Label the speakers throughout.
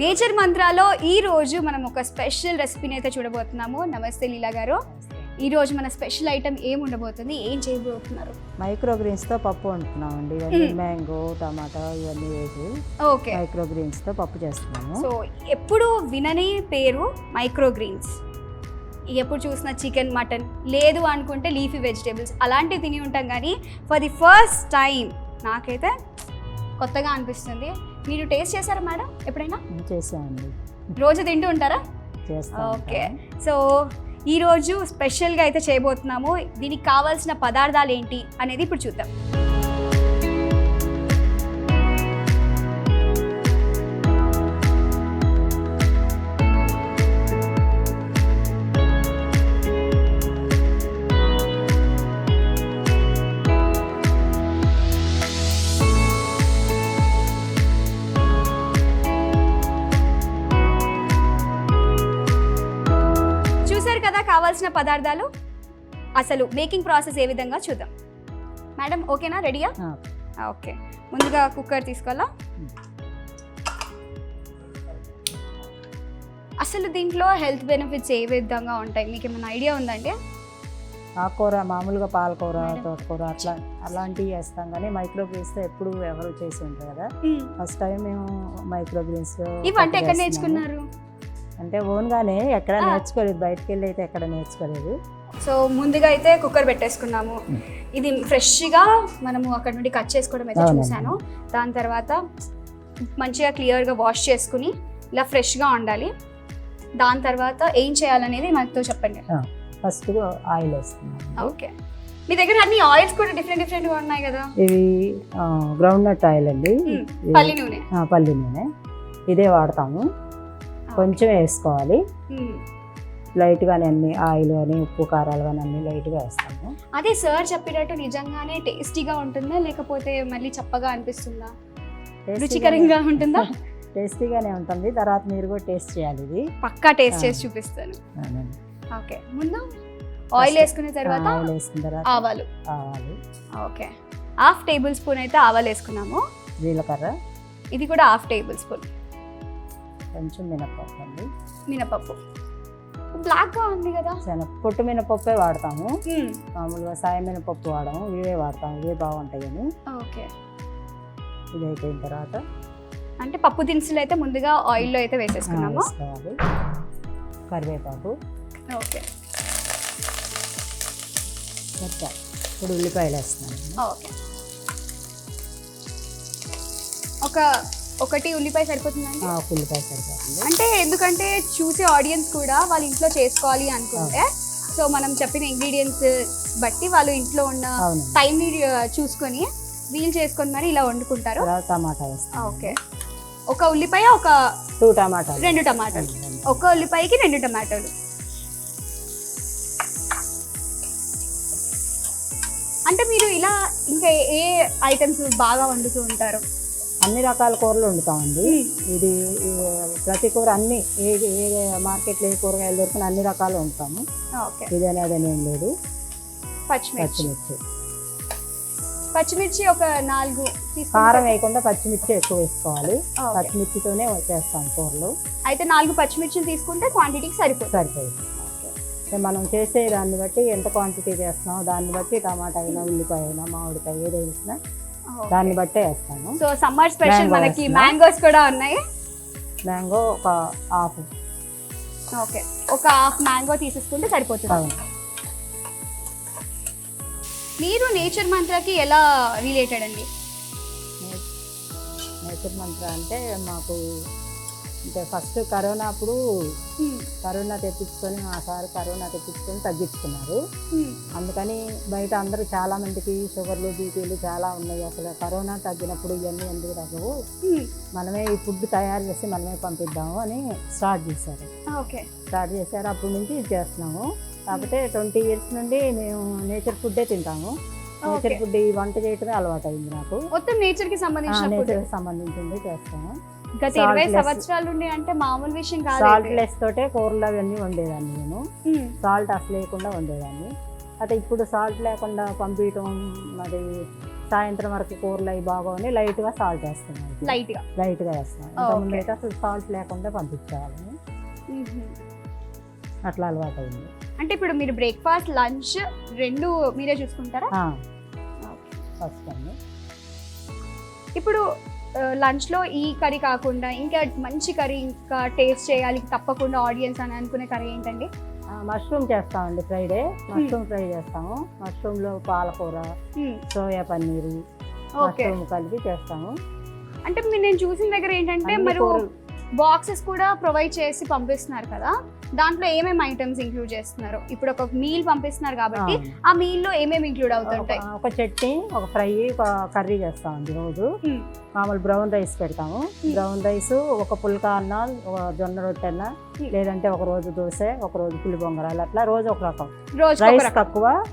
Speaker 1: Nature మంత్రాలో ఈ రోజు మనం ఒక స్పెషల్ రెసిపీని అయితే చూడబోతున్నాము. నమస్తే లీలా గారు. ఈ రోజు మన స్పెషల్ ఐటమ్ ఏం ఉండబోతుంది? ఏం చేయబోతున్నారు?
Speaker 2: మైక్రో గ్రీన్స్తో పప్పు వండుతున్నామండి. ఇవన్నీ
Speaker 1: మ్మ్.
Speaker 2: మ్యాంగో టమాటా ఇవన్నీ వేసి
Speaker 1: ఓకే.
Speaker 2: మైక్రో గ్రీన్స్తో పప్పు చేస్తున్నాము.
Speaker 1: సో ఎప్పుడు వినని పేరు మైక్రో గ్రీన్స్ ఎప్పుడు చూసిన చికెన్ మటన్ లేదు అనుకుంటే లీఫీ వెజిటేబుల్స్ అలాంటివి తిని ఉంటాం కానీ ఫర్ ది ఫస్ట్ టైం నాకైతే కొత్తగా అనిపిస్తుంది. మీరు టేస్ట్ చేశారా మేడం? ఎప్పుడైనా?
Speaker 2: చేసామండి
Speaker 1: రోజు తింటూ ఉంటారా? ఓకే. సో ఈరోజు స్పెషల్గా అయితే చేయబోతున్నాము. దీనికి కావాల్సిన పదార్థాలు ఏంటి అనేది ఇప్పుడు చూద్దాం. కావాల్సిన పదార్థాలు? అసలు మేకింగ్ ప్రాసెస్ ఏ విధంగా చూద్దాం. మేడం ఓకేనా రెడీయా ఓకే ముందుగా కుక్కర్ తీసుకోవాలా? అసలు దీంట్లో హెల్త్ బెనిఫిట్స్ ఏ విధంగా ఉంటాయి? మీకు ఏమైనా ఐడియా ఉందండి
Speaker 2: ఆకుకూర మామూలుగా పాలకూర. తోటకూర అట్లా అలాంటివి వేస్తాం కానీ మైక్రో గ్రీన్స్తో ఎప్పుడు ఎవరు చేసి ఉంటారు కదా. ఫస్ట్ టైం మేము మైక్రో గ్రీన్స్
Speaker 1: ఈ వంట ఎక్కడ నేర్చుకున్నారు?
Speaker 2: అంటే ఓన్ గానే ఎక్కడ. నేర్చుకోలేదు బయటకు వెళ్ళి అయితే ఎక్కడ నేర్చుకోలేదు.
Speaker 1: సో ముందుగా అయితే కుక్కర్ పెట్టేసుకున్నాము. ఇది ఫ్రెష్గా మనము అక్కడ నుండి కట్ చేసుకోవడం అయితే. చూశాను. దాని తర్వాత మంచిగా క్లియర్గా వాష్ చేసుకుని ఇలా ఫ్రెష్గా ఉండాలి దాని తర్వాత ఏం చేయాలనేది మనతో చెప్పండి.
Speaker 2: ఫస్ట్ ఆయిల్ వేస్తున్నాం
Speaker 1: ఓకే. మీ దగ్గర అన్ని ఆయిల్స్ కూడా డిఫరెంట్ డిఫరెంట్గా ఉన్నాయి కదా?
Speaker 2: ఇవి గ్రౌండ్ నట్ ఆయిల్ అండి. ఇది-
Speaker 1: పల్లి నూనె.
Speaker 2: పల్లి నూనె. ఇదే వాడతాము. కొంచెం వేసుకోవాలి. లైట్గానే అన్ని ఆయిల్ కానీ ఉప్పు కారాలు కానీ అన్ని లైట్గా వేస్తాము.
Speaker 1: అదే సార్ చెప్పినట్టు నిజంగానే టేస్టీగా ఉంటుందా? లేకపోతే మళ్ళీ చప్పగా అనిపిస్తుందా? రుచికరంగా ఉంటుందా?
Speaker 2: టేస్టీగానే ఉంటుంది. తర్వాత మీరు కూడా టేస్ట్ చేయాలి ఇది.
Speaker 1: పక్కా టేస్ట్. చేసి చూపిస్తాను. ఓకే. ముందు ఆయిల్ వేసుకున్న తర్వాత
Speaker 2: ఆయిల్ వేసుకున్న తర్వాత
Speaker 1: ఆవాలు.
Speaker 2: ఆవాలు.
Speaker 1: ఓకే. హాఫ్ టేబుల్ స్పూన్ అయితే ఆవాలు వేసుకున్నాము.
Speaker 2: జీలకర్ర.
Speaker 1: ఇది కూడా హాఫ్ టేబుల్ స్పూన్.
Speaker 2: కొంచెం మినపప్పు అండి.
Speaker 1: మినపప్పు. బ్లాక్గా ఉంది కదా.
Speaker 2: శనగ పొట్టు మినపప్పే వాడతాము.
Speaker 1: మ్మ్.
Speaker 2: మామూలుగా సాయం మినపప్పు వాడము. ఇవే వాడతాము. ఇవే బాగుంటాయని.
Speaker 1: ఓకే.
Speaker 2: ఇది అయిపోయిన తర్వాత
Speaker 1: అంటే పప్పు దినుసులు అయితే ముందుగా ఆయిల్లో అయితే వేసేసుకున్నాము.
Speaker 2: వేసుకోవాలి. కరివేపాకు.
Speaker 1: ఓకే.
Speaker 2: మొత్తం. ఇప్పుడు ఉల్లిపాయలు వేస్తున్నాను.
Speaker 1: ఓకే. ఒక ఒకటి ఉల్లిపాయ సరిపోతుందండి?
Speaker 2: ఒక ఉల్లిపాయ సరిపోతుంది.
Speaker 1: అంటే ఎందుకంటే చూసే ఆడియన్స్ కూడా వాళ్ళ ఇంట్లో చేసుకోవాలి అనుకుంటే సో మనం చెప్పిన ఇంగ్రీడియంట్స్ బట్టి వాళ్ళు ఇంట్లో ఉన్న
Speaker 2: అవును.
Speaker 1: టైంని చూసుకొని వీల్ చేసుకొని మరి ఇలా వండుకుంటారు.
Speaker 2: తర్వాత టమాటా వేస్తాం.
Speaker 1: ఓకే. ఒక ఉల్లిపాయ ఒక
Speaker 2: టూ టమాటాలు.
Speaker 1: రెండు టమాటాలు. ఒక ఉల్లిపాయకి రెండు టమాటోలు. అంటే మీరు ఇలా ఇంకా ఏ ఐటమ్స్ బాగా వండుతూ ఉంటారు?
Speaker 2: అన్ని రకాల కూరలు వండుతామండి. ఇది ప్రతి కూర అన్ని ఏ ఏ మార్కెట్లో ఏ కూరగాయలు దొరికిన అన్ని రకాలు వండుతాము. ఇదని అదని ఏం లేదు.
Speaker 1: పచ్చిమిర్చి.
Speaker 2: పచ్చిమిర్చి.
Speaker 1: ఒక నాలుగు
Speaker 2: కారం వేయకుండా పచ్చిమిర్చి ఎక్కువ వేసుకోవాలి. పచ్చిమిర్చితోనే చేస్తాం కూరలు.
Speaker 1: అయితే నాలుగు పచ్చిమిర్చిలు తీసుకుంటే క్వాంటిటీకి సరిపోతుంది.
Speaker 2: సరిపోయింది అంటే మనం చేసే దాన్ని బట్టి ఎంత క్వాంటిటీ చేస్తున్నామో దాన్ని బట్టి టమాటా అయినా ఉల్లిపాయ అయినా మామిడికాయ ఏది వేసినా దాన్ని బట్టే వేస్తాను.
Speaker 1: సో సమ్మర్ స్పెషల్ మనకి. మ్యాంగోస్ కూడా ఉన్నాయి.
Speaker 2: మ్యాంగో ఒక హాఫ్.
Speaker 1: ఓకే. ఒక హాఫ్ మ్యాంగో తీసేసుకుంటే సరిపోతుంది. మీరు నేచర్ మంత్రకి ఎలా రిలేటెడ్ అండి?
Speaker 2: నేచర్ మంత్ర అంటే మాకు అంటే ఫస్ట్ కరోనా అప్పుడు కరోనా తెప్పించుకొని మా సార్ కరోనా తెప్పించుకొని తగ్గించుకున్నారు. అందుకని బయట అందరూ చాలా మందికి షుగర్లు బీపీలు చాలా ఉన్నాయి. అసలు కరోనా తగ్గినప్పుడు ఇవన్నీ ఎందుకు తగ్గవు. మనమే ఈ ఫుడ్ తయారు చేసి మనమే పంపిద్దాము అని స్టార్ట్ చేశారు.
Speaker 1: ఓకే.
Speaker 2: స్టార్ట్ చేశారు. అప్పటి నుంచి ఇది చేస్తున్నాము. కాకపోతే ట్వంటీ ఇయర్స్ నుండి మేము నేచర్ ఫుడ్డే తింటాము. నేచర్. ఫుడ్ ఈ వంట చేయటమే అలవాటు అయింది నాకు.
Speaker 1: మొత్తం నేచర్కి సంబంధించిన ఫుడ్.
Speaker 2: నేచర్ సంబంధించింది చేస్తాము.
Speaker 1: గత ఇరవై. సంవత్సరాల నుండి అంటే మామూలు విషయం కాదు
Speaker 2: సాల్ట్. లెస్ తోటే కూరలు అవన్నీ వండేదాన్ని నేను. సాల్ట్ అసలు లేకుండా వండేదాన్ని. అయితే ఇప్పుడు సాల్ట్ లేకుండా పంపించటం మరి సాయంత్రం వరకు కూరలు అవి బాగోని లైట్గా సాల్ట్ వేస్తున్నాం
Speaker 1: లైట్గా.
Speaker 2: లైట్గా ఇంతకుముందు
Speaker 1: Okay.
Speaker 2: అయితే అసలు సాల్ట్ లేకుండా పంపించేవాళ్ళని అట్లా అలవాటు అయింది
Speaker 1: అంటే ఇప్పుడు మీరు బ్రేక్ఫాస్ట్ లంచ్ రెండు మీరే చూసుకుంటారా? ఇప్పుడు లంచ్లో ఈ కర్రీ కాకుండా ఇంకా మంచి కర్రీ ఇంకా టేస్ట్ చేయాలి తప్పకుండా ఆడియన్స్ అని అనుకునే కర్రీ ఏంటండి?
Speaker 2: మష్రూమ్ చేస్తామండి ఫ్రైడే. మష్రూమ్ ఫ్రై చేస్తాము. మష్రూమ్లో పాలకూర సోయా పన్నీరు
Speaker 1: ఓకే
Speaker 2: మష్రూమ్ కలిపి చేస్తాము.
Speaker 1: అంటే మీరు నేను చూసిన దగ్గర ఏంటంటే మరి బాక్సెస్ కూడా ప్రొవైడ్ చేసి పంపిస్తున్నారు కదా. దాంట్లో ఏమేమి ఐటమ్స్ ఇంక్లూడ్ చేస్తున్నారు ఇప్పుడు ఒక మీల్ పంపిస్తున్నారు కాబట్టి
Speaker 2: ఆ,
Speaker 1: మీల్లో ఏమేమి ఇంక్లూడ్ అవుతుంటాయి
Speaker 2: ఒక- చట్నీ ఒక ఫ్రై ఒక కర్రీ చేస్తామండి రోజు. మామూలు బ్రౌన్ రైస్ పెడతాము. బ్రౌన్ రైస్ ఒక పుల్కా అన్న ఒక జొన్న రొట్టె అన్న. లేదంటే ఒక రోజు దోశ ఒక రోజు పులి బొంగరాలు అట్లా రోజు ఒక రకం.
Speaker 1: రోజు
Speaker 2: రైస్ తక్కువ.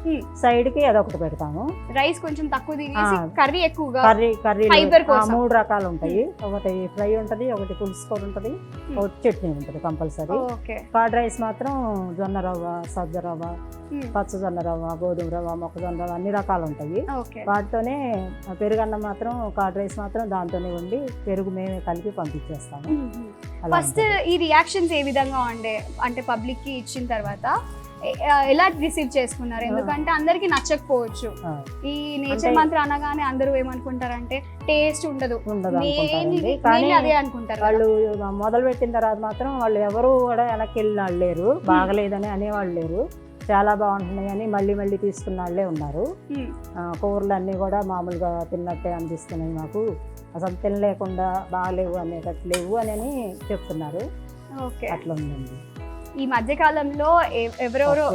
Speaker 2: సైడ్కి అదొకటి పెడతాము.
Speaker 1: రైస్ కొంచెం తక్కువ. కర్రీ ఎక్కువగా
Speaker 2: కర్రీ కర్రీ. మూడు రకాలు ఉంటాయి. ఒకటి ఫ్రై ఉంటది ఒకటి పులుసు కూర ఉంటది ఒకటి చట్నీ ఉంటది కంపల్సరీ. కర్డ్ రైస్ మాత్రం జొన్న రవ్వ సజ్జ రవ్వ పచ్చ జొన్న రవ్వ గోధుమ రవ్వ మొక్కజొన్న రవ్వ అన్ని రకాలు ఉంటాయి. వాటితోనే పెరుగన్నం మాత్రం కర్డ్ రైస్ మాత్రం దాంతోనే వండి పెరుగు మేమే కలిపి పంపించేస్తాము.
Speaker 1: ఫస్ట్. ఈ రియాక్షన్స్ ఏ విధంగా ఉండే అంటే పబ్లిక్కి ఇచ్చిన తర్వాత ఎలా రిసీవ్ చేసుకున్నారు? ఎందుకంటే అందరికి నచ్చకపోవచ్చు. ఈ నేచర్ మంత్ర అనగానే అందరూ ఏమనుకుంటారంటే టేస్ట్ ఉండదు. అదే అనుకుంటారు.
Speaker 2: వాళ్ళు మొదలు పెట్టిన తర్వాత మాత్రం వాళ్ళు ఎవరు కూడా వెనక్కి వెళ్ళిన వాళ్ళు లేరు. బాగలేదని అనేవాళ్ళు లేరు. చాలా బాగుంటున్నాయి అని మళ్ళీ మళ్ళీ తీసుకున్న వాళ్ళే ఉన్నారు. కూరలు అన్నీ కూడా మామూలుగా తిన్నట్టే అనిపిస్తున్నాయి మాకు. అసలు తినలేకుండా బాగలేవు అనేటట్టు లేవు అని అని చెప్తున్నారు. అట్లా ఉందండి
Speaker 1: ఈ మధ్య కాలంలో ఎవరెవరో.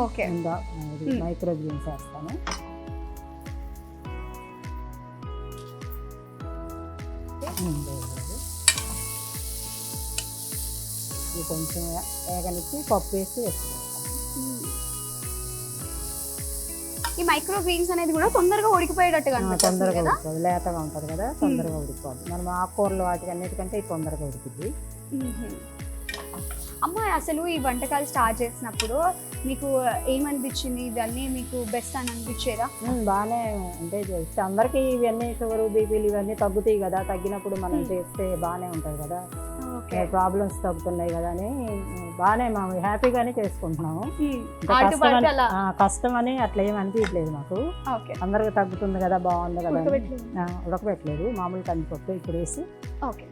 Speaker 1: ఓకే.
Speaker 2: మైక్రో గ్రీన్స్ వేస్తాను. కొంచెం వేగనిచ్చి పప్పు వేసి
Speaker 1: ఈ మైక్రో గ్రీన్స్ అనేది కూడా తొందరగా ఉడికిపోయేటట్టుగా
Speaker 2: తొందరగా
Speaker 1: కదా?
Speaker 2: ఉడుకుతుంది. లేతగా ఉంటుంది కదా? తొందరగా ఉడికిపోదు మనం ఆకుకూరలు వాటికి అన్నిటికంటే ఇది తొందరగా ఉడుకుద్ది.
Speaker 1: అమ్మ అసలు ఈ వంటకాలు స్టార్ట్ చేసినప్పుడు మీకు ఏమనిపించింది? ఇవన్నీ మీకు బెస్ట్ అని అనిపించేదా?
Speaker 2: బాగానే అంటే చేస్తే అందరికీ ఇవన్నీ షుగర్ బీపీలు ఇవన్నీ తగ్గుతాయి కదా. తగ్గినప్పుడు మనం. చేస్తే బాగానే ఉంటుంది కదా.
Speaker 1: ఓకే.
Speaker 2: ప్రాబ్లమ్స్ తగ్గుతున్నాయి కదా అని బాగానే మేము హ్యాపీగానే చేసుకుంటున్నాము. కష్టం అని- అట్లా ఏం అనిపించలేదు మాకు.
Speaker 1: ఓకే.
Speaker 2: అందరికి తగ్గుతుంది కదా బాగుంది కదా
Speaker 1: ఉడకబెట్టలేదు.
Speaker 2: మామూలు కందిపప్పు ఇప్పుడు వేసి
Speaker 1: ఓకే.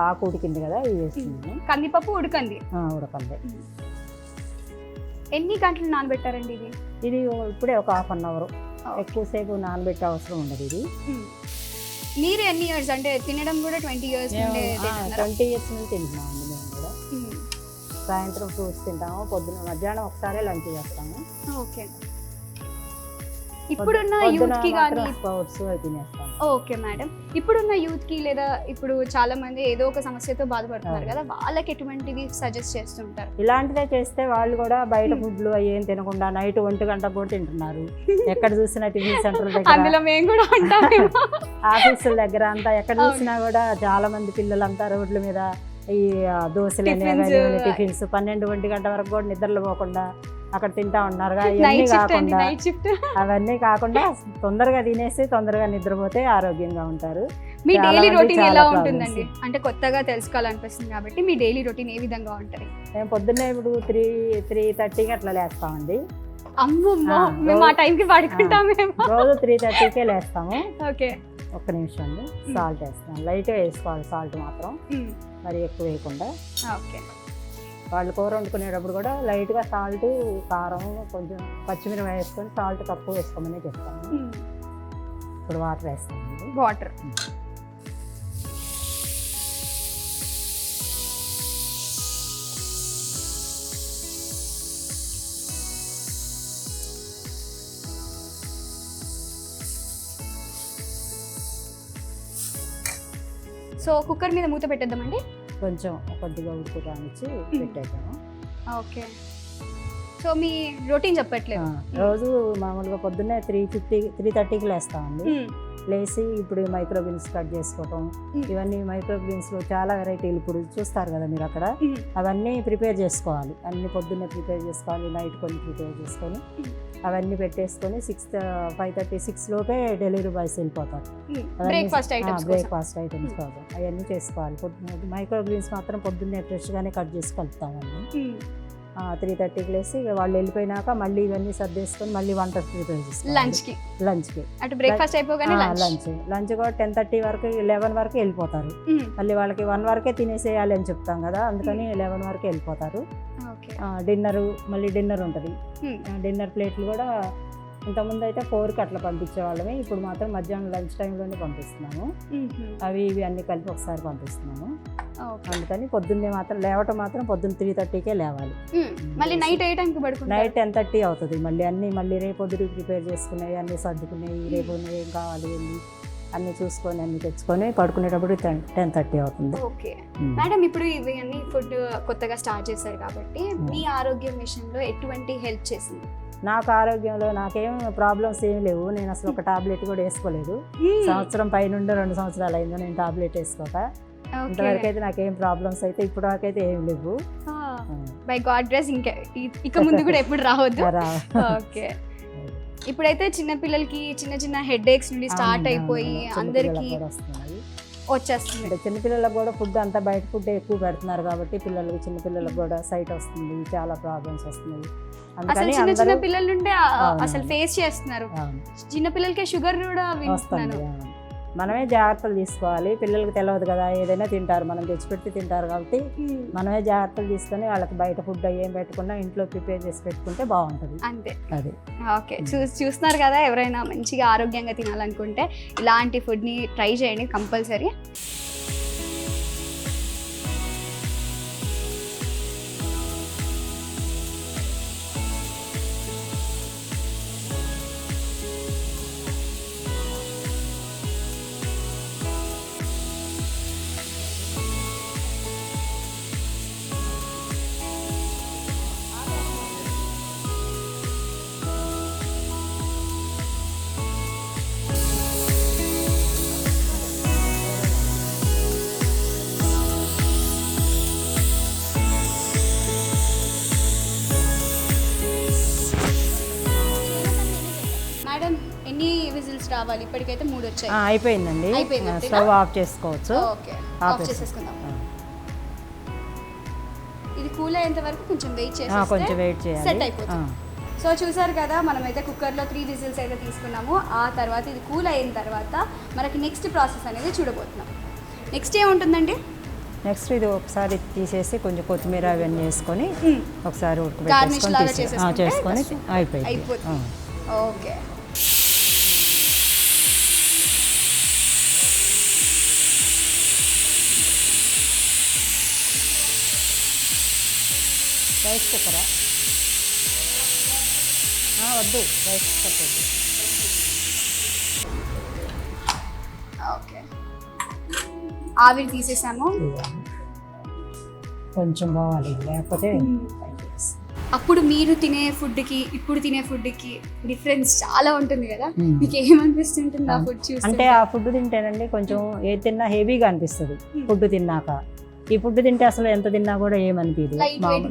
Speaker 2: ఆకు ఉడికింది కదా ఇవి వేస్తున్నాను
Speaker 1: కందిపప్పు ఉడకంది.
Speaker 2: ఆ, ఉడకండి
Speaker 1: ఎన్ని గంటలు నానబెట్టారండి ఇది?
Speaker 2: ఇది ఇప్పుడే ఒక హాఫ్ అన్ అవర్. ఎక్కువసేపు నానబెట్టే అవసరం ఉండదు ఇది.
Speaker 1: మీరు ఎన్ని ఇయర్స్? అంటే తినడం కూడా ట్వంటీ ఇయర్స్?
Speaker 2: ట్వంటీ ఇయర్స్ నుంచి తింటున్నామండి మేము కూడా. సాయంత్రం ఫ్రూట్స్ తింటాము పొద్దున మధ్యాహ్నం ఒకసారి లంచ్ చేస్తాము.
Speaker 1: ఓకే. ఇప్పుడున్న
Speaker 2: యూత్కి
Speaker 1: కానీ ఓకే మేడం. ఇప్పుడున్న యూత్కి లేదా ఇప్పుడు చాలా మంది ఏదో ఒక సమస్యతో బాధపడుతున్నారు. కదా వాళ్ళకి ఎటువంటివి సజెస్ట్ చేస్తుంటారు?
Speaker 2: ఇలాంటిదే చేస్తే వాళ్ళు కూడా బయట. ఫుడ్లు అవి ఏం తినకుండా నైట్ ఒంటి గంట కూడా తింటున్నారు. ఎక్కడ చూసినా టిఫిన్ సెంటర్ దగ్గర.
Speaker 1: మేము కూడా ఉంటామేమో
Speaker 2: ఆఫీసుల దగ్గర అంతా ఎక్కడ. చూసినా కూడా చాలా మంది పిల్లలంతా రోడ్ల మీద ఈ దోశలు టిఫిన్స్ పన్నెండు ఒంటి గంట వరకు కూడా నిద్రలు పోకుండా అక్కడ తింటా ఉన్నారు
Speaker 1: అండి
Speaker 2: కాకుండా అవన్నీ కాకుండా తొందరగా తినేసి తొందరగా నిద్రపోతే ఆరోగ్యంగా ఉంటారు.
Speaker 1: మీ డైలీ రొటీన్ ఎలా. ఉంటుందండి? అంటే కొత్తగా తెలుసుకోవాలనిపిస్తుంది కాబట్టి మీ డైలీ రొటీన్ ఏ విధంగా ఉంటుంది?
Speaker 2: మేము పొద్దున్నే ఇప్పుడు త్రీ త్రీ థర్టీకి అట్లా లేస్తామండి.
Speaker 1: అమ్మమ్మో మేము ఆ టైంకి పడుకుంటామేమో
Speaker 2: రోజు త్రీ థర్టీకే లేస్తాము.
Speaker 1: ఓకే.
Speaker 2: ఒక్క నిమిషం అండి. సాల్ట్ వేస్తాం. లైట్గా వేసుకోవాలి సాల్ట్ మాత్రం. మరి ఎక్కువ వేయకుండా.
Speaker 1: ఓకే.
Speaker 2: వాళ్ళు కూర వండుకునేటప్పుడు కూడా లైట్గా సాల్ట్ కారం కొంచెం పచ్చిమిరపకాయ వేసుకొని సాల్ట్ తక్కువ వేసుకోమని చెప్తాను. ఇప్పుడు వాటర్ వేస్తామండి
Speaker 1: వాటర్. సో కుక్కర్ మీద మూత పెట్టేద్దామండి.
Speaker 2: కొంచెం కొద్దిగా ఉడుకు రానిచ్చి పెట్టేద్దాము.
Speaker 1: ఓకే. సో మీ రొటీన్ చెప్పట్లేదు.
Speaker 2: రోజు మామూలుగా పొద్దున్నే త్రీ ఫిఫ్టీ త్రీ థర్టీకి లేస్తామండి. లేచి ఇప్పుడు మైక్రో బీన్స్ కట్ చేసుకోవటం. ఇవన్నీ మైక్రో బీన్స్లో చాలా వెరైటీలు ఇప్పుడు చూస్తారు కదా మీరు అక్కడ. అవన్నీ ప్రిపేర్ చేసుకోవాలి. అన్ని పొద్దున్నే ప్రిపేర్ చేసుకోవాలి నైట్ కొన్ని ప్రిపేర్ చేసుకొని అవన్నీ పెట్టేసుకొని సిక్స్ ఫైవ్ థర్టీ సిక్స్ లోపే డెలివరీ బాయ్స్ వెళ్ళిపోతారు.
Speaker 1: బ్రేక్ఫాస్ట్ ఐటమ్స్
Speaker 2: బ్రేక్ఫాస్ట్ ఐటమ్స్ కోసం. అవన్నీ చేసుకోవాలి. మైక్రో గ్రీన్స్ మాత్రం పొద్దున్నే ఫ్రెష్గానే కట్ చేసి కలుపుతామండి. త్రీ థర్టీకి లేసి వాళ్ళు వెళ్ళిపోయినాక మళ్ళీ ఇవన్నీ సర్దేసుకొని మళ్ళీ వంట
Speaker 1: ప్రిపేర్కి
Speaker 2: లంచ్కి
Speaker 1: అటు బ్రేక్ఫాస్ట్ అయిపోగానే లంచ్
Speaker 2: లంచ్ కూడా టెన్ థర్టీ వరకు లెవెన్ వరకు వెళ్ళిపోతారు. మళ్ళీ వాళ్ళకి వన్ వరకే తినేసేయాలి అని చెప్తాం కదా అందుకని లెవెన్ వరకు వెళ్ళిపోతారు. డిన్నర్ మళ్ళీ డిన్నర్ ఉంటుంది. డిన్నర్ ప్లేట్లు కూడా ఇంతకుముందు అయితే ఫోర్కి అట్లా పంపించేవాళ్ళమే ఇప్పుడు మాత్రం మధ్యాహ్నం లంచ్ టైంలోనే పంపిస్తున్నాము. అవి ఇవి అన్ని కలిపి ఒకసారి పంపిస్తున్నాము. అందుకని పొద్దున్నే మాత్రం లేవటం మాత్రం పొద్దున్న త్రీ థర్టీకే లేవాలి.
Speaker 1: మళ్ళీ నైట్ ఏ టైంకి పడుకుంటారు?
Speaker 2: నైట్ టెన్ థర్టీ అవుతుంది. మళ్ళీ అన్నీ మళ్ళీ రేపు పొద్దున ప్రిపేర్ చేసుకునేవి అన్నీ సర్దుకునేవి రేపు ఏం కావాలి వెళ్ళి అన్నీ చూసుకొని అన్నీ తెచ్చుకొని పడుకునేటప్పుడు టెన్ టెన్ థర్టీ అవుతుంది.
Speaker 1: ఓకే. మేడం ఇప్పుడు ఇవి అన్ని ఫుడ్ కొత్తగా స్టార్ట్ చేశారు కాబట్టి మీ ఆరోగ్యం విషయంలో ఎటువంటి హెల్ప్ చేసింది?
Speaker 2: నాకు ఆరోగ్యంలో నాకేం ప్రాబ్లమ్స్ ఏం లేవు. నేను అసలు ఒక టాబ్లెట్ కూడా వేసుకోలేదు. సంవత్సరం పైనుండి రెండు సంవత్సరాలు అయిందో నేను టాబ్లెట్ వేసుకోక. ఇంతవరకు అయితే నాకేం ప్రాబ్లమ్స్ అయితే ఇప్పుడు వరకైతే ఏం లేవు.
Speaker 1: బై గాడ్ డ్రెస్ ఇంకా ఇక ముందు కూడా ఎప్పుడు రావద్దు. ఓకే. ఇప్పుడైతే చిన్న పిల్లలకి చిన్న చిన్న హెడ్ ఏక్స్ నుండి స్టార్ట్ అయిపోయి అందరికి. వచ్చేస్తుంది.
Speaker 2: చిన్నపిల్లలకు కూడా ఫుడ్ అంతా బయట ఫుడ్ ఎక్కువ పెడుతున్నారు కాబట్టి పిల్లలకి చిన్నపిల్లలకు కూడా సైట్ వస్తుంది చాలా ప్రాబ్లమ్స్ వస్తున్నాయి.
Speaker 1: అసలు చిన్న చిన్న పిల్లల నుండి. అసలు ఫేస్ చేస్తున్నారు. చిన్న పిల్లలకి షుగర్ కూడా వింటున్నాను.
Speaker 2: మనమే జాగ్రత్తలు తీసుకోవాలి. పిల్లలకి తెలియదు కదా ఏదైనా తింటారు. మనం తెచ్చిపెట్టి తింటారు కాబట్టి మనమే జాగ్రత్తలు తీసుకొని వాళ్ళకి బయట ఫుడ్ ఏం పెట్టకుండా ఇంట్లో ప్రిపేర్ చేసి పెట్టుకుంటే బాగుంటుంది.
Speaker 1: అంతే.
Speaker 2: అది.
Speaker 1: ఓకే. చూస్తున్నారు కదా ఎవరైనా మంచిగా ఆరోగ్యంగా తినాలనుకుంటే ఇలాంటి ఫుడ్ని ట్రై చేయండి కంపల్సరీ. రావాలి ఇప్పటికైతే మూడు వచ్చాయి.
Speaker 2: అయిపోయిందండి? స్టవ్ ఆఫ్ చేసుకోవచ్చు.
Speaker 1: ఓకే.
Speaker 2: ఆఫ్
Speaker 1: ఆఫ్
Speaker 2: చేసేసి-
Speaker 1: చేసేసుకుందాం. ఇది కూల్ అయ్యేంత వరకు కొంచెం వెయిట్
Speaker 2: ఆ, కొంచెం
Speaker 1: చేసి
Speaker 2: వెయిట్ చేయాలి.
Speaker 1: సెట్ అయిపోతుంది. సో చూసారు కదా మనమైతే కుక్కర్లో త్రీ విజిల్స్ అయితే తీసుకున్నాము. ఆ తర్వాత ఇది కూల్ అయిన తర్వాత మనకి నెక్స్ట్ ప్రాసెస్ అనేది చూడబోతున్నాం. నెక్స్ట్ ఏముంటుందండి?
Speaker 2: నెక్స్ట్ ఇది ఒకసారి తీసేసి కొంచెం కొత్తిమీర అవన్నీ వేసుకొని ఒకసారి ఉడకబెట్టేసుకొని
Speaker 1: చేసేసుకుంటే
Speaker 2: చేసుకొని అయిపోయింది.
Speaker 1: ఓకే.
Speaker 2: రైస్ కుక్కరా వద్దు రైస్ కుక్కర్ వద్దు
Speaker 1: ఓకే. ఆవిరి తీసేసాము.
Speaker 2: కొంచెం పోవాలి లేకపోతే
Speaker 1: అప్పుడు మీరు తినే ఫుడ్కి ఇప్పుడు తినే ఫుడ్కి డిఫరెన్స్ చాలా ఉంటుంది కదా.
Speaker 2: మ్మ్.
Speaker 1: మీకు ఏమనిపిస్తుంటుంది ఆ ఫుడ్ చూస్తే
Speaker 2: అంటే ఆ ఫుడ్ తింటేనండి కొంచెం ఏది తిన్నా హెవీగా అనిపిస్తుంది.
Speaker 1: Hmm.
Speaker 2: ఫుడ్ తిన్నాక. ఈ ఫుడ్ తింటే అసలు ఎంత తిన్నా కూడా ఏమనిపించదు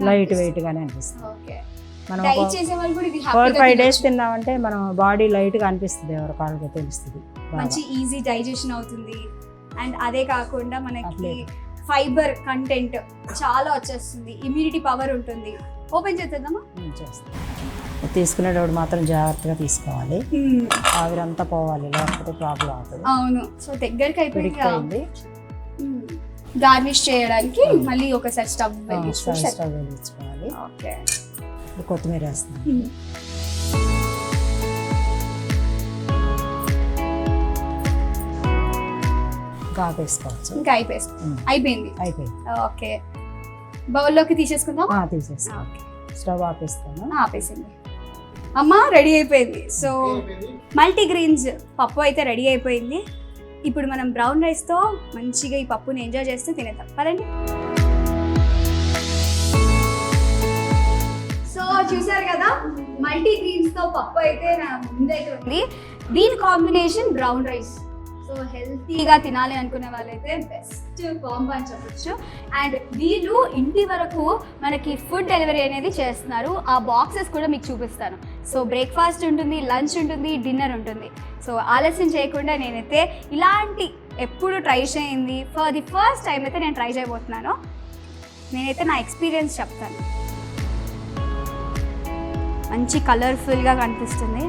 Speaker 2: లైట్. వెయిట్ గానే అనిపిస్తుంది. మనం ఫోర్ ఫైవ్ డేస్. తిన్నామంటే మనం బాడీ లైట్గా అనిపిస్తుంది ఎవరి కాళ్ళకి తెలుస్తుంది.
Speaker 1: మంచి ఈజీ డైజెషన్ అవుతుంది. అండ్ అదే కాకుండా మనకి. ఫైబర్ కంటెంట్ చాలా వచ్చేస్తుంది. ఇమ్యూనిటీ పవర్ ఉంటుంది. ఓపెన్ చేద్దామా
Speaker 2: తీసుకునేటప్పుడు మాత్రం జాగ్రత్తగా తీసుకోవాలి. ఆవిరంతా పోవాలి లేకపోతే ప్రాబ్లం అవుతుంది.
Speaker 1: అవును. సో దగ్గరికి అయిపోయింది. గార్నిష్ చేయడానికి
Speaker 2: Hmm.
Speaker 1: మళ్ళీ ఒకసారి స్టవ్
Speaker 2: స్టవ్ వెలిగించుకోవాలి.
Speaker 1: ఓకే.
Speaker 2: కొత్తిమీర వేస్తాం ఘాట్ వేసుకోవచ్చు.
Speaker 1: ఇంకా అయిపోయింది
Speaker 2: ఉమ్,
Speaker 1: అయిపోయింది.
Speaker 2: అయిపోయింది.
Speaker 1: ఓకే. బౌల్లోకి తీసేసుకుందాం
Speaker 2: ఆ, తీసేస్తాం
Speaker 1: ఓకే.
Speaker 2: స్టవ్ ఆపేస్తాను.
Speaker 1: ఆపేసింది. అమ్మ రెడీ అయిపోయింది. సో మల్టీగ్రెయిన్స్ పప్పు అయితే రెడీ అయిపోయింది. ఇప్పుడు మనం బ్రౌన్ రైస్తో మంచిగా ఈ పప్పుని ఎంజాయ్ చేస్తూ తినేద్దాం. పదండి. సో చూసారు కదా మల్టీ గ్రీన్స్తో పప్పు అయితే నా ముందైతే ఉంది. దీని కాంబినేషన్ బ్రౌన్ రైస్. సో హెల్తీగా తినాలి అనుకునే వాళ్ళైతే బెస్ట్ కాంబో అని చెప్పొచ్చు. అండ్ వీళ్ళు ఇంటి వరకు మనకి ఫుడ్ డెలివరీ అనేది చేస్తున్నారు. ఆ బాక్సెస్ కూడా మీకు చూపిస్తాను. సో బ్రేక్ఫాస్ట్ ఉంటుంది లంచ్ ఉంటుంది డిన్నర్ ఉంటుంది. సో ఆలస్యం చేయకుండా నేనైతే ఇలాంటి ఎప్పుడు ట్రై చేయింది ఫర్ ది ఫస్ట్ టైం అయితే నేను ట్రై చేయబోతున్నాను. నేనైతే నా ఎక్స్పీరియన్స్ చెప్తాను. మంచి కలర్ఫుల్గా కనిపిస్తుంది.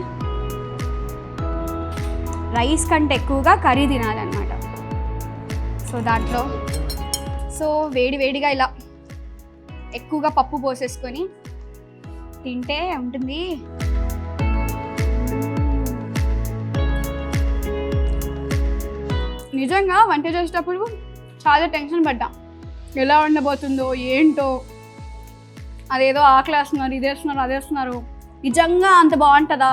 Speaker 1: రైస్ కంటే ఎక్కువగా కర్రీ తినాలన్నమాట. సో దాంట్లో సో వేడి వేడిగా ఇలా ఎక్కువగా పప్పు పోసేసుకొని తింటే ఉంటుంది. నిజంగా వంట చేసేటప్పుడు చాలా టెన్షన్ పడ్డా. ఎలా ఉండబోతుందో ఏంటో అదేదో ఆకలి వేస్తున్నారు ఇది వేస్తున్నారు అది వేస్తున్నారు నిజంగా అంత బాగుంటుందా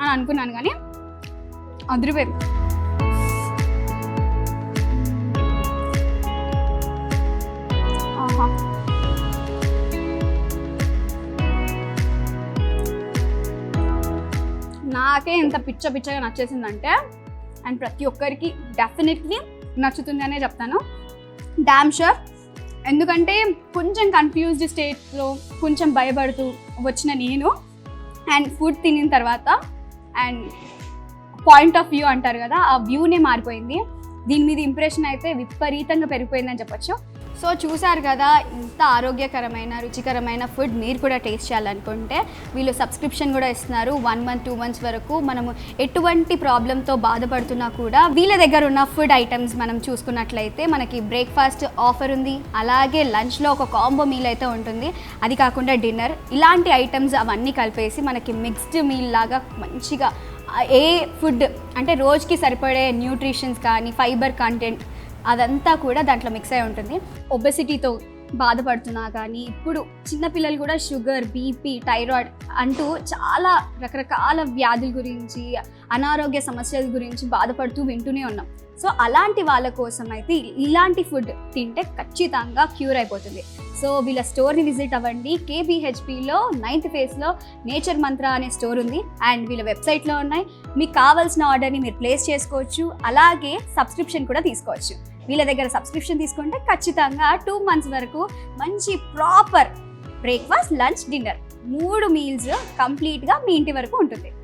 Speaker 1: అని అనుకున్నాను కానీ అదిరిపోయింది. నాకే ఇంత పిచ్చ పిచ్చగా నచ్చేసిందంటే అండ్ ప్రతి ఒక్కరికి డెఫినెట్లీ నచ్చుతుంది అనే చెప్తాను. Damn sure. ఎందుకంటే కొంచెం కన్ఫ్యూజ్డ్ స్టేట్లో కొంచెం భయపడుతూ వచ్చిన నేను అండ్ ఫుడ్ తినిన తర్వాత అండ్ పాయింట్ ఆఫ్ వ్యూ అంటారు కదా ఆ వ్యూనే మారిపోయింది. దీని మీద ఇంప్రెషన్ అయితే విపరీతంగా పెరిగిపోయిందని చెప్పొచ్చు. సో చూసారు కదా ఇంత ఆరోగ్యకరమైన రుచికరమైన ఫుడ్ మీరు కూడా టేస్ట్ చేయాలనుకుంటే వీళ్ళు సబ్స్క్రిప్షన్ కూడా ఇస్తున్నారు. వన్ మంత్ టూ మంత్స్ వరకు మనము ఎటువంటి ప్రాబ్లంతో బాధపడుతున్నా కూడా వీళ్ళ దగ్గర ఉన్న ఫుడ్ ఐటమ్స్ మనం చూసుకున్నట్లయితే మనకి బ్రేక్ఫాస్ట్ ఆఫర్ ఉంది. అలాగే లంచ్లో ఒక కాంబో మీల్ అయితే ఉంటుంది. అది కాకుండా డిన్నర్. ఇలాంటి ఐటమ్స్ అవన్నీ కలిపేసి మనకి మిక్స్డ్ మీల్ లాగా మంచిగా ఏ ఫుడ్ అంటే రోజుకి సరిపడే న్యూట్రిషన్స్ కానీ ఫైబర్ కంటెంట్ అదంతా కూడా దాంట్లో మిక్స్ అయి ఉంటుంది. ఒబెసిటీతో బాధపడుతున్నా కానీ ఇప్పుడు చిన్నపిల్లలు కూడా షుగర్ బీపీ థైరాయిడ్ అంటూ చాలా రకరకాల వ్యాధుల గురించి అనారోగ్య సమస్యల గురించి బాధపడుతూ వింటూనే ఉన్నాం. సో అలాంటి వాళ్ళ కోసం అయితే ఇలాంటి ఫుడ్ తింటే ఖచ్చితంగా క్యూర్ అయిపోతుంది. సో వీళ్ళ స్టోర్ని విజిట్ అవ్వండి. కేబీహెచ్పిలో నైన్త్ ఫేస్లో నేచర్ మంత్ర అనే స్టోర్ ఉంది. అండ్ వీళ్ళ వెబ్సైట్లో ఉన్నాయి. మీకు కావాల్సిన ఆర్డర్ని మీరు ప్లేస్ చేసుకోవచ్చు. అలాగే సబ్స్క్రిప్షన్ కూడా తీసుకోవచ్చు. వీళ్ళ దగ్గర సబ్స్క్రిప్షన్ తీసుకుంటే ఖచ్చితంగా టూ మంత్స్ వరకు మంచి ప్రాపర్ బ్రేక్ఫాస్ట్ లంచ్ డిన్నర్ మూడు మీల్స్ కంప్లీట్గా మీ ఇంటి వరకు ఉంటుంది.